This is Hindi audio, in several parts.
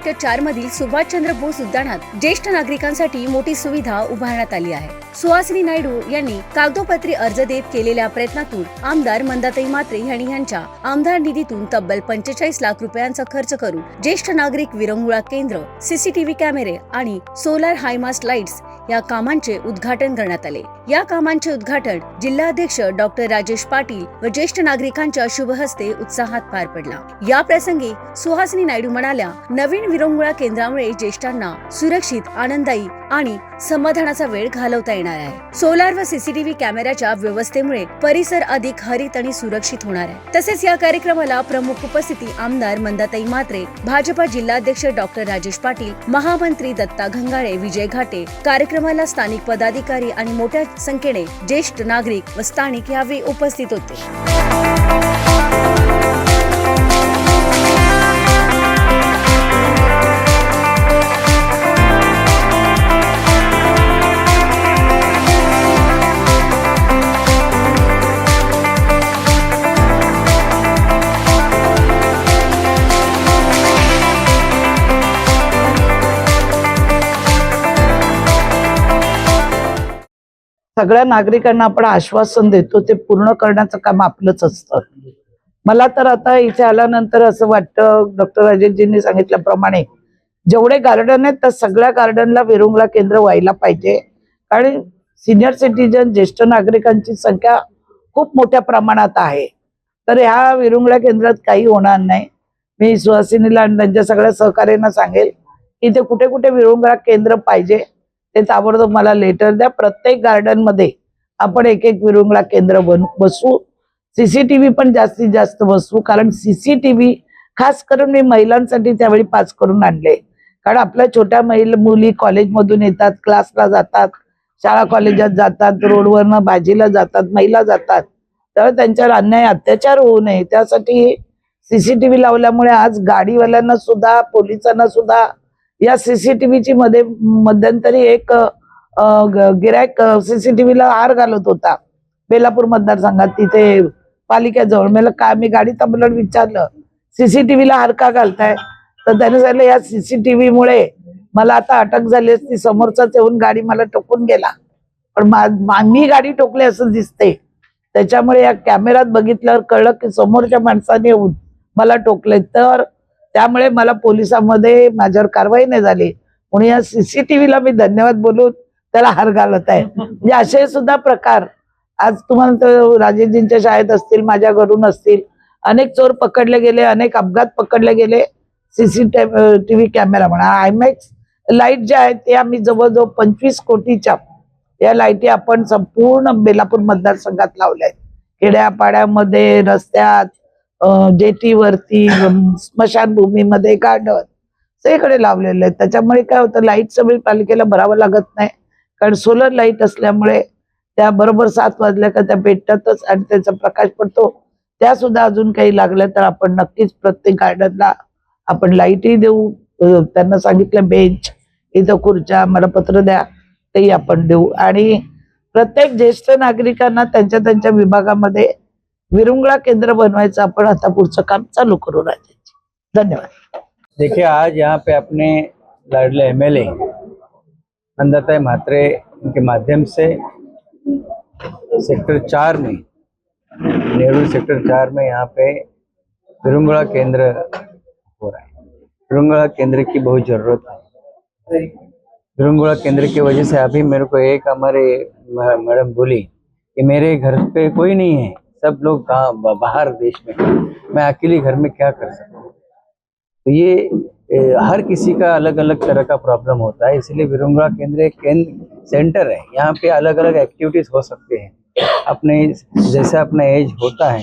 सेक्टर चार मधील सुभाषचंद्र बोस उद्यानात ज्येष्ठ नागरिकांसाठी मोठी सुविधा उभारण्यात आली आहे. सुहासिनी नायडू यांनी कागदोपत्री अर्ज देत केलेल्या प्रयत्नातून आमदार मंदाताई मात्रे यांनी यांच्या आमदार निधीतून तब्बल पंचेचाळीस लाख रुपयांचा खर्च करून ज्येष्ठ नागरिक विरंगुळा केंद्र सीसीटीव्ही कॅमेरे आणि सोलार हायमास्ट लाईट्स या कामांचे उद्घाटन करण्यात आले. या कामांचे उद्घाटन जिल्हाध्यक्ष डॉक्टर राजेश पाटील व ज्येष्ठ नागरिकांच्या शुभ हस्ते उत्साहात पार पडला. या प्रसंगी सुहासिनी नायडू म्हणाल्या नवीन विरंगुळा केंद्रामुळे ज्येष्ठांना सुरक्षित आनंदायी आणि समाधानाचा वेळ घालवता येणार आहे. सोलार व सीसीटीव्ही कॅमेऱ्याच्या व्यवस्थेमुळे परिसर अधिक हरित आणि सुरक्षित होणार आहे. तसेच या कार्यक्रमाला प्रमुख उपस्थिती आमदार मंदाताई म्हात्रे भाजपा जिल्हाध्यक्ष डॉक्टर राजेश पाटील महामंत्री दत्ता घंगाळे विजय घाटे कार्यक्रमाला स्थानिक पदाधिकारी आणि मोठ्या संख्येने ज्येष्ठ नागरिक व स्थानिक यावेळी उपस्थित होते. सगळ्या नागरिकांना आपण आश्वासन देतो ते पूर्ण करण्याचं काम आपलंच असतं. मला तर आता इथे आल्यानंतर असं वाटतं डॉक्टर राजेशजींनी सांगितल्याप्रमाणे जेवढे गार्डन आहेत त्या सगळ्या गार्डनला विरुंगला केंद्र व्हायला पाहिजे. कारण सिनियर सिटीजन ज्येष्ठ नागरिकांची संख्या खूप मोठ्या प्रमाणात आहे. तर ह्या विरुंगला केंद्रात काही होणार नाही. मी सुहासिनीला आणि त्यांच्या सगळ्या सहकार्यांना सांगेल की इथे कुठे कुठे विरुंगळा केंद्र पाहिजे. ते ताबडतोब मला लेटर द्या. प्रत्येक गार्डनमध्ये आपण एक एक विरुंगळा केंद्र बन बसवू सीसीटीव्ही पण जास्तीत जास्त बसवू कारण सीसीटीव्ही खास करून मी महिलांसाठी त्यावेळी पास करून आणले. कारण आपल्या छोट्या महिला मुली कॉलेजमधून येतात क्लासला जातात शाळा कॉलेजात जातात रोडवरनं भाजीला जातात महिला जातात. तर त्यांच्यावर अन्याय अत्याचार होऊ नये. त्यासाठी सीसीटीव्ही लावल्यामुळे आज गाडीवाल्यांना सुद्धा पोलिसांना सुद्धा या सीसीटीव्हीची मध्ये मध्यंतरी एक गिरायक सीसीटीव्हीला हार घालत होता. बेलापूर मतदारसंघात तिथे पालिकेजवळ. मला काय मी गाडी तंबलट विचारलं सीसीटीव्हीला हार का घालताय? तर त्याने सांगितलं या सीसीटीव्ही मुळे मला आता अटक झाली असती समोरचाच येऊन गाडी मला टोकून गेला. पण मी गाडी टोकली असं दिसते. त्याच्यामुळे या कॅमेरात बघितल्यावर कळलं की समोरच्या माणसाने येऊन मला टोकले. तर त्यामुळे मला पोलिसांमध्ये माझ्यावर कारवाई नाही झाली. म्हणून या सीसीटीव्हीला मी धन्यवाद बोलून त्याला हार घालत आहे. म्हणजे असे सुद्धा प्रकार आज तुम्हाला तर राजेशजींच्या शाळेत असतील माझ्या घरून असतील. अनेक चोर पकडले गेले अनेक अपघात पकडले गेले. सीसीटीव्ही कॅमेरा म्हणा आयमॅक्स लाइट ज्या आहेत ते आम्ही जवळजवळ पंचवीस कोटीच्या या लाईटी आपण संपूर्ण बेलापूर मतदारसंघात लावल्या आहेत. खेड्यापाड्यामध्ये रस्त्यात जेटीवरती स्मशानभूमीमध्ये गार्डन सगळीकडे लावलेले आहेत त्याच्यामुळे काय होतं लाइट सगळी पालिकेला भरावं लागत नाही. कारण सोलर लाइट असल्यामुळे त्या बरोबर सात वाजल्या का त्या पेटतातच आणि त्याचा प्रकाश पडतो. त्या सुद्धा अजून काही लागल्या तर आपण नक्कीच प्रत्येक गार्डनला आपण लाईटही देऊ. त्यांना सांगितलं बेंच इथं खुर्च्या मला पत्र द्या तेही आपण देऊ. आणि प्रत्येक ज्येष्ठ नागरिकांना त्यांच्या त्यांच्या विभागामध्ये विरुंगळा केंद्र बनवायचं आपण आता पुढचं काम चालू करू राजाची धन्यवाद. देखिए, आज यहाँ पे अपने लाडले एमएलए नंदाताई म्हात्रे इनके माध्यम से सेक्टर चार में, नेहरू सेक्टर चार में यहाँ पे विरुंगड़ा केंद्र हो रहा है। विरुंगड़ा केंद्र की बहुत ज़रूरत है। विरुंगड़ा केंद्र की वजह से अभी मेरे को एक हमारे मैडम बोली कि मेरे घर पे कोई नहीं है। सब लोग गाँव बाहर देश में हैं। मैं अकेले घर में क्या कर सकता हूँ तो ये हर किसी का अलग अलग तरह का प्रॉब्लम होता है, इसलिए विरुंगड़ा केंद्र एक केंद्र सेंटर है। यहाँ पे अलग अलग एक्टिविटीज़ हो सकते हैं। अपने, जैसे अपना एज होता है,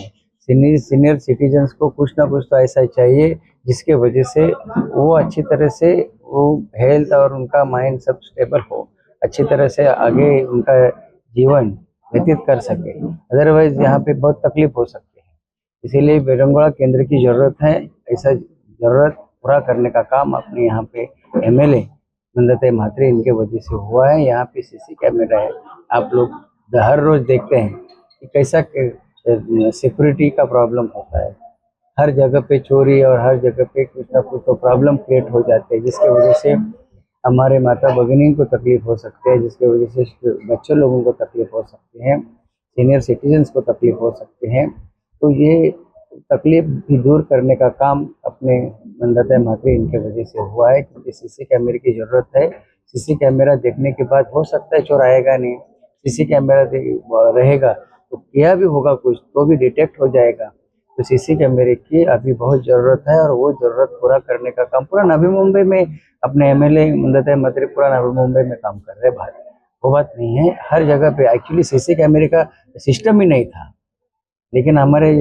सीनियर सीनियर सिटीजन्स को कुछ ना कुछ तो ऐसा चाहिए, जिसके वजह से वो अच्छी तरह से वो हेल्थ और उनका माइंड सब स्टेबल हो, अच्छी तरह से आगे उनका जीवन व्यतीत कर सके। अदरवाइज़ यहाँ पे बहुत तकलीफ़ हो सकती है। इसीलिए विरंगोड़ा केंद्र की ज़रूरत है। ऐसा ज़रूरत पूरा करने का काम अपने यहाँ पे एमएलए नंदते म्हात्रे इनके वजह से हुआ है। यहाँ पे सीसी कैमरा है। आप लोग हर रोज देखते हैं कि कैसा सिक्योरिटी का प्रॉब्लम होता है। हर जगह पे चोरी और हर जगह पे कुछ ना कुछ तो प्रॉब्लम क्रिएट हो जाते हैं, जिसके वजह से हमारे माता भगिनी को तकलीफ़ हो सकती है, जिसके वजह से बच्चे लोगों को तकलीफ़ हो सकती है सीनियर सिटीजन्स को तकलीफ़ हो सकती है। तो ये तकलीफ़ भी दूर करने का काम अपने मंदता मात्री इनके वजह से हुआ है, क्योंकि सीसी कैमरे की ज़रूरत है। सीसी कैमरा देखने के बाद हो सकता है चोर आएगा नहीं। सीसी कैमरा रहेगा तो किया भी होगा कुछ तो भी डिटेक्ट हो जाएगा। तो सीसी कैमरे की अभी बहुत ज़रूरत है और वो ज़रूरत पूरा करने का काम पूरा नवी मुंबई में अपने एम एल ए मंदता पूरा नवी मुंबई में काम कर रहे भाई। वो बात नहीं है, हर जगह पे एक्चुअली सीसी कैमरे का सिस्टम ही नहीं था। लेकिन हमारे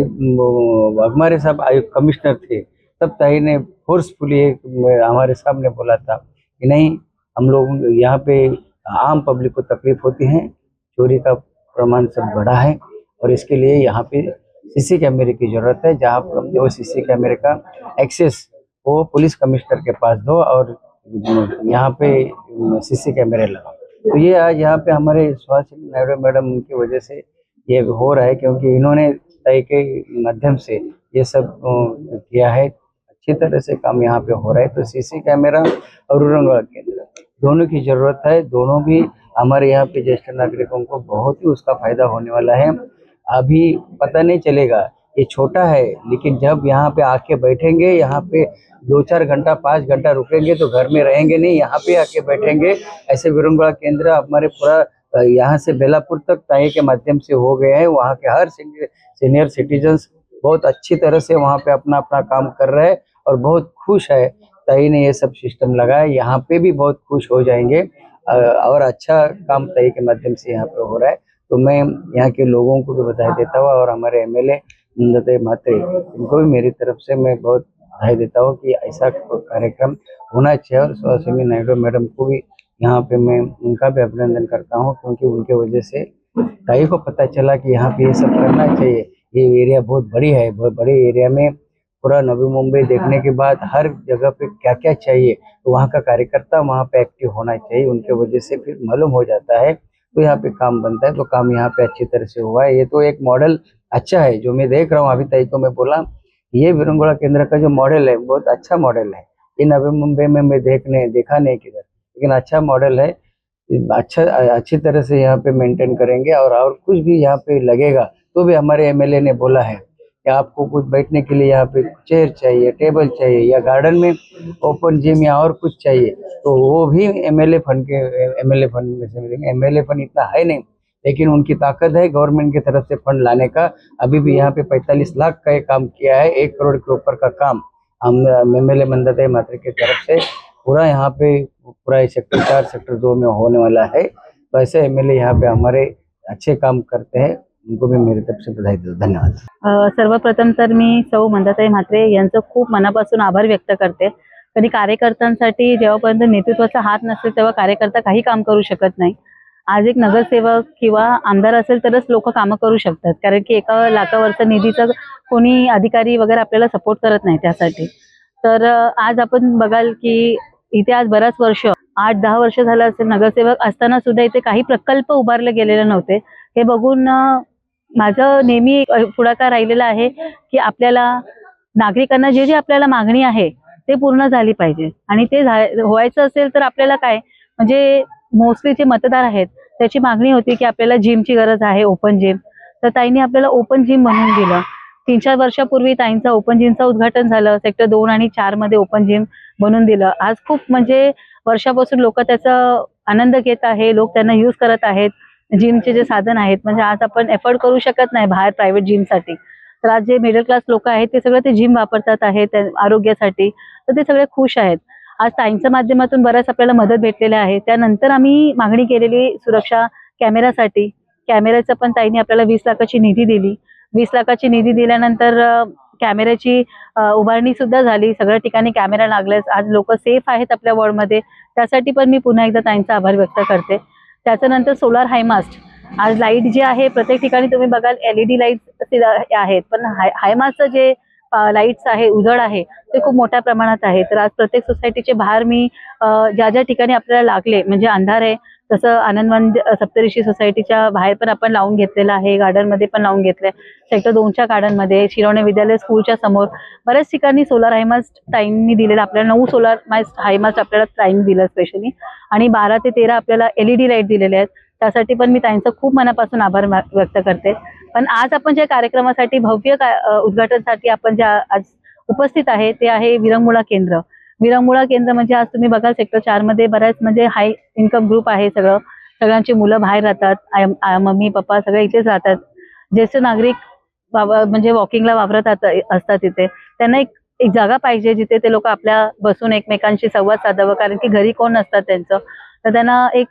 हमारे साहब आयुक्त कमिश्नर थे, तब ताई ने फोर्सफुली हमारे सामने बोला था कि नहीं, हम लोग यहाँ पे आम पब्लिक को तकलीफ़ होती है, चोरी का प्रमाण सब बढ़ा है और इसके लिए यहाँ पे सीसी कैमरे की ज़रूरत है, जहाँ वो सीसी कैमरे का एक्सेस वो पुलिस कमिश्नर के पास दो और यहाँ पे सीसी कैमरे लगाओ। तो ये आज यहाँ पे हमारे सुभाष नायडू मैडम की वजह से ये हो रहा है, क्योंकि इन्होंने तय के माध्यम से ये सब किया है। अच्छी तरह से काम यहाँ पे हो रहा है। तो सीसी कैमरा और औरंगाबाद केंद्र दोनों की ज़रूरत है। दोनों भी हमारे यहाँ पे ज्येष्ठ नागरिकों को बहुत ही उसका फ़ायदा होने वाला है। अभी पता नहीं चलेगा। ये छोटा है, लेकिन जब यहाँ पे आके बैठेंगे, यहाँ पे दो चार घंटा, पाँच घंटा रुकेंगे तो घर में रहेंगे नहीं, यहाँ पे आके बैठेंगे। ऐसे विरंगड़ा केंद्र हमारे पूरा यहाँ से बेलापुर तक ताई के माध्यम से हो गए हैं। वहाँ के हर सीनियर सिटीजन्स बहुत अच्छी तरह से वहाँ पे अपना अपना काम कर रहे हैं और बहुत खुश है। ताई ने ये सब सिस्टम लगाया, यहाँ पे भी बहुत खुश हो जाएँगे। और अच्छा काम ताई के माध्यम से यहाँ पे हो रहा है। तो मैं यहाँ के लोगों को भी बधाई देता हूँ और हमारे एम एल ए मात्रे इनको भी मेरी तरफ़ से मैं बहुत बधाई देता हूँ कि ऐसा कार्यक्रम होना चाहिए और सुहासिनी नायडू मैडम को भी यहाँ पे मैं उनका भी अभिनंदन करता हूँ क्योंकि उनके वजह से ताई को पता चला कि यहाँ पे ये सब करना चाहिए। ये एरिया बहुत बड़ी है, बहुत बड़े एरिया में पूरा नवी मुंबई देखने के बाद हर जगह पे क्या क्या चाहिए तो वहाँ का कार्यकर्ता वहाँ पे एक्टिव होना चाहिए, उनके वजह से फिर मालूम हो जाता है तो यहाँ पे काम बनता है तो काम यहाँ पे अच्छी तरह से हुआ है। ये तो एक मॉडल अच्छा है, जो मैं देख रहा हूँ, अभी तक को मैं बोला, ये विरंगोड़ा केंद्र का जो मॉडल है, बहुत अच्छा मॉडल है। इन अभी मुंबई में मैं देखने, देखा नहीं किधर, लेकिन अच्छा मॉडल है। अच्छा अच्छी तरह से यहाँ पे मेंटेन करेंगे और और कुछ भी यहाँ पे लगेगा तो भी हमारे एमएलए ने बोला है। कि आपको कुछ बैठने के लिए यहाँ पे चेयर चाहिए टेबल चाहिए या गार्डन में ओपन जिम या और कुछ चाहिए तो वो भी एमएलए फंड के एमएलए फंड में से मिलेंगे। एमएलए फंड इतना है नहीं, लेकिन उनकी ताकत है गवर्नमेंट की तरफ़ से फंड लाने का। अभी भी यहाँ पे 45 लाख का काम किया है, एक करोड़ के ऊपर का काम। हम एम एल ए मंदत मात्र की तरफ़ से पूरा यहाँ पे, पूरा सेक्टर चार सेक्टर दो में होने वाला है। तो ऐसे एम एल यहाँ पे हमारे अच्छे काम करते हैं। उनको भी तरफ से बधाई धन्यवाद। सर्वप्रथम तर मी सौ मंदाताई म्हात्रे यांचं खूप मनापासून आभार व्यक्त करते. कधी कार्यकर्त्यांसाठी जेव्हापर्यंत नेतृत्वाचा हात नसेल तेव्हा कार्यकर्ता काही काम करू शकत नाही. आज एक नगरसेवक किंवा आमदार असेल तरच लोक कामं करू शकतात. कारण की एका लाखावरचा निधीचा कोणी अधिकारी वगैरे आपल्याला सपोर्ट करत नाही त्यासाठी. तर आज आपण बघाल की इथे आज बऱ्याच वर्ष आठ दहा वर्ष झालं असेल नगरसेवक असताना सुद्धा इथे काही प्रकल्प उभारले गेलेले नव्हते. हे बघून माझं नेहमी पुढाकार राहिलेला आहे की आपल्याला नागरिकांना जे जे आपल्याला मागणी आहे ते पूर्ण झाली पाहिजे. आणि ते झा- व्हायचं असेल तर आपल्याला काय? म्हणजे मोस्टली जे मतदार आहेत त्याची मागणी होती की आपल्याला जिमची गरज आहे ओपन जिम. तर ताईंनी आपल्याला ओपन जिम बनवून दिलं. तीन चार वर्षापूर्वी ताईंचा ओपन जिमचं उद्घाटन झालं सेक्टर दोन आणि चारमध्ये ओपन जिम बनवून दिलं. आज खूप म्हणजे वर्षापासून लोक त्याचा आनंद घेत आहे लोक त्यांना युज करत आहेत. जिमचे जे साधन आहेत म्हणजे आज आपण एफर्ड करू शकत नाही बाहेर प्रायव्हेट जिमसाठी तर आज जे मिडल क्लास लोक आहेत ते सगळं ते जिम वापरतात आहेत त्या- आरोग्यासाठी. तर ते सगळे खुश आहेत. आज ताईंच्या माध्यमातून बऱ्याच आपल्याला मदत भेटलेली आहे त्यानंतर आम्ही मागणी केलेली सुरक्षा कॅमेरासाठी. कॅमेऱ्याचं पण ताईंनी आपल्याला वीस लाखाची निधी दिली. वीस लाखाची निधी दिल्यानंतर कॅमेऱ्याची उभारणी सुद्धा झाली. सगळ्या ठिकाणी कॅमेरा लागल्यास आज लोक सेफ आहेत आपल्या वॉर्डमध्ये त्यासाठी पण मी पुन्हा एकदा ताईंचा आभार व्यक्त करते. त्याच्यानंतर सोलार हायमास्ट आज लाइट जे आहे प्रत्येक ठिकाणी तुम्ही बघाल एलईडी लाइट आहेत. पण हाय हायमास्टचं जे लाईट्स आहे उजळ आहे ते खूप मोठ्या प्रमाणात आहे. तर आज प्रत्येक सोसायटीचे बाहेर मी ज्या ज्या ठिकाणी आपल्याला लागले म्हणजे अंधार आहे तसं आनंदवन सप्तऋषी सोसायटीच्या बाहेर पण आपण लावून घेतलेलं आहे गार्डनमध्ये पण लावून घेतलंय. सेक्टर दोनच्या गार्डनमध्ये शिरोणे विद्यालय स्कूलच्या समोर बऱ्याच ठिकाणी सोलार हायमास्ट टाईमनी दिलेला आपल्याला नऊ सोलार मास्ट हायमास्ट आपल्याला टाईम दिला स्पेशली आणि बारा ते तेरा आपल्याला एलईडी लाइट दिलेले आहेत. त्यासाठी पण मी त्यांचं खूप मनापासून आभार व्यक्त करते. पण आज आपण ज्या कार्यक्रमासाठी भव्य का- उद्घाटनासाठी आपण ज्या आज उपस्थित आहे ते आहे विरंगुळा केंद्र. विरंगुळा केंद्र म्हणजे आज तुम्ही बघाल सेक्टर चारमध्ये बऱ्याच म्हणजे हाय इन्कम ग्रुप आहे सगळं. सगळ्यांची मुलं बाहेर राहतात. मम्मी पप्पा सगळे इथेच राहतात. ज्येष्ठ नागरिक म्हणजे वॉकिंगला वापरत असतात तिथे त्यांना एक एक जागा पाहिजे जिथे ते लोक आपल्या बसून एकमेकांशी संवाद साधावं. कारण की घरी कोण नसतात त्यांचं. तर त्यांना एक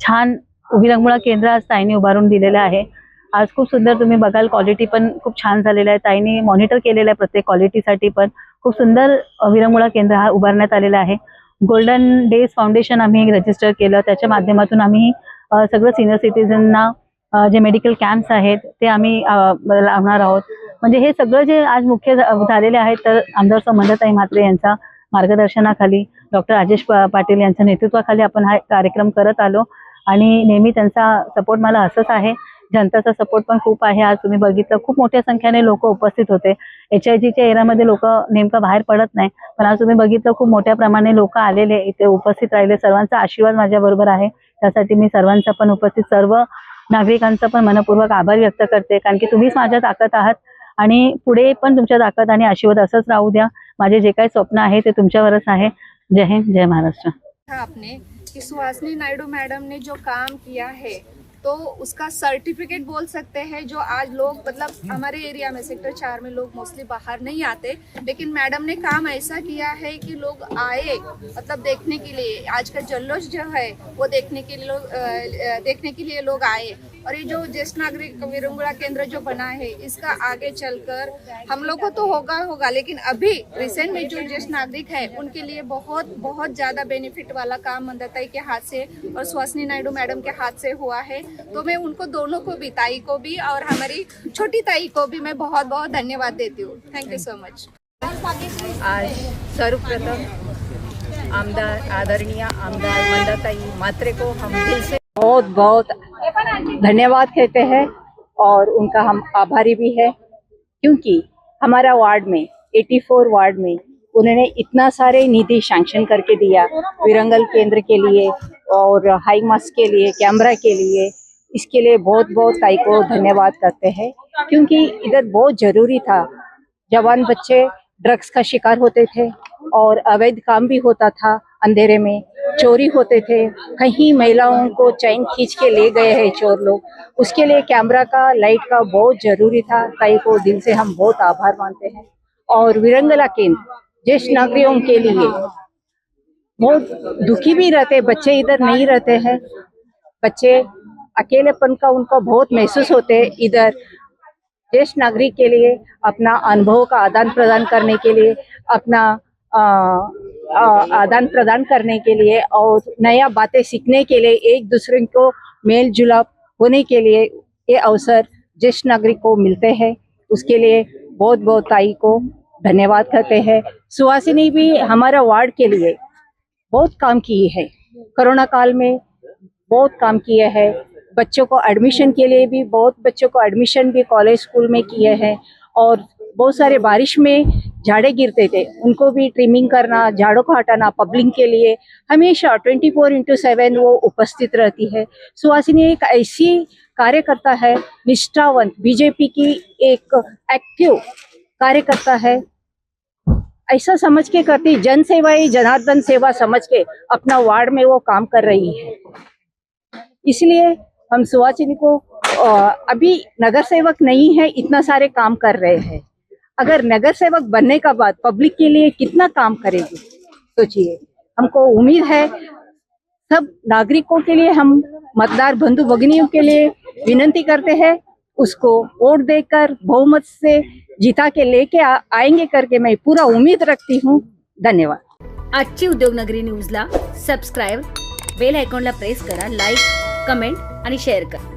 छान विरंगुळा केंद्र आज ताईने उभारून दिलेलं आहे. आज खूप सुंदर तुम्ही बघाल क्वालिटी पण खूप छान झालेलं आहे. ताईने मॉनिटर केलेलं आहे प्रत्येक क्वालिटीसाठी पण. खूप सुंदर विरंगुळा केंद्र हा उभारण्यात आलेला आहे. गोल्डन डेज फाउंडेशन आम्ही रजिस्टर केलं. त्याच्या माध्यमातून आम्ही सगळं सिनियर सिटीजनना जे मेडिकल कॅम्प्स आहेत ते आम्ही लावणार आहोत. म्हणजे हे सगळं जे आज मुख्य झालेले आहेत तर आमदार संबंधताई म्हात्रे यांचा मार्गदर्शनाखाली डॉक्टर राजेश पाटील यांच्या नेतृत्वाखाली आपण हा कार्यक्रम करत आलो. आणि नेहमी त्यांचा सपोर्ट मला असंच आहे. जनताचा सपोर्ट पण खूप आहे. आज तुम्ही बघितलं खूप मोठ्या संख्येने लोक उपस्थित होते. एच आय जीच्या एरियामध्ये लोक नेमकं बाहेर पडत नाही. पण आज तुम्ही बघितलं खूप मोठ्या प्रमाणे लोक आलेले इथे उपस्थित राहिले. सर्वांचा आशीर्वाद माझ्या बरोबर आहे. त्यासाठी मी सर्वांचा पण उपस्थित सर्व नागरिकांचा पण मनपूर्वक आभार व्यक्त करते. कारण की तुम्हीच माझ्या ताकद आहात आणि पुढे पण तुमच्या ताकद आणि आशीर्वाद असंच राहू द्या. माझे जे काही स्वप्न आहे ते तुमच्यावरच आहे. जय हिंद जय महाराष्ट्र. आपने कि सुहासनी नायडू मैडम ने जो काम किया है तो उसका सर्टिफिकेट बोल सकते हैं जो आज लोग मतलब हमारे एरिया में सेक्टर चार में लोग मोस्टली बाहर नहीं आते लेकिन मैडम ने काम ऐसा किया है कि लोग आए मतलब देखने के लिए। आज का जल्लोश जो है वो देखने के लिए लोग देखने के लिए लोग आए। और ये जो ज्येष्ठ नागरिक विरंगुड़ा केंद्र जो बना है, इसका आगे चलकर हम लोग को तो होगा होगा, लेकिन अभी रिसेंट में जो ज्येष्ठ नागरिक है, उनके लिए बहुत बहुत ज़्यादा बेनिफिट वाला काम मंदताई के हाथ से और सुहासिनी नायडू मैडम के हाथ से हुआ है। तो मैं उनको दोनों को भी, ताई को भी और हमारी छोटी ताई को भी मैं बहुत बहुत धन्यवाद देती हूँ। थैंक यू सो मच आज सर्वप्रथम आमदार, आदरणीय आमदार मंदाताई मात्रे को हम दिल से बहुत बहुत धन्यवाद कहते हैं और उनका हम आभारी भी है, क्योंकि हमारा वार्ड में 84 वार्ड में उन्होंने इतना सारे निधि सैंक्शन करके दिया, विरंगल केंद्र के लिए और हाई मास्क के लिए कैमरा के लिए। इसके लिए बहुत बहुत ताई को धन्यवाद करते हैं, क्योंकि इधर बहुत ज़रूरी था। जवान बच्चे ड्रग्स का शिकार होते थे और अवैध काम भी होता था अंधेरे में। चोरी होते थे। कहीं महिलाओं को चैन खींच के ले गए हैं चोर लोग। उसके लिए कैमरा का लाइट का बहुत ज़रूरी था ताई को। दिल से हम बहुत आभार मानते हैं। और विरंगला केंद्र ज्येष्ठ नागरिकों के लिए बहुत दुखी भी रहते बच्चे इधर नहीं रहते हैं। बच्चे अकेलेपन का उनको बहुत महसूस होते हैं इधर। ज्येष्ठ नागरिक के लिए अपना अनुभव का आदान प्रदान करने के लिए अपना आ, आदान प्रदान करने के लिए और नया बातें सीखने के लिए एक दूसरे को मेल जुलाप होने के लिए ये अवसर ज्येष्ठ नागरिक को मिलते हैं। उसके लिए बहुत बहुत ताई को धन्यवाद करते हैं। सुहासिनी भी हमारा वार्ड के लिए बहुत काम किए है। कोरोना काल में बहुत काम किए है। बच्चों को एडमिशन के लिए भी बहुत बच्चों को एडमिशन भी कॉलेज स्कूल में किए हैं। और बहुत सारे बारिश में झाड़े गिरते थे। उनको भी ट्रिमिंग करना, झाड़ों को हटाना पब्लिक के लिए हमेशा ट्वेंटी फोर इंटू सेवन वो उपस्थित रहती है। सुहासिनी, एक ऐसी कार्यकर्ता है, निष्ठावंत बीजेपी की एक एक्टिव कार्यकर्ता है। ऐसा समझ के करती जन सेवा ही जनार्दन सेवा समझ के अपना वार्ड में वो काम कर रही है। इसलिए हम सुहासिनी को अभी नगर सेवक नहीं है, इतना सारे काम कर रहे हैं। अगर नगर सेवक बनने का बाद पब्लिक के लिए कितना काम करेगी? सोचिए। हमको उम्मीद है सब नागरिकों के लिए, हम मतदार बंधु भगनियों के लिए विनंती करते हैं, उसको वोट देकर, बहुमत से जिता के लेके आएँगे करके मैं पूरा उम्मीद रखती हूँ। धन्यवाद। आजची उद्योगनगरी न्यूजला सबस्क्राईब बेल आयकॉनला प्रेस करा लाईक कमेंट आणि शेअर करा।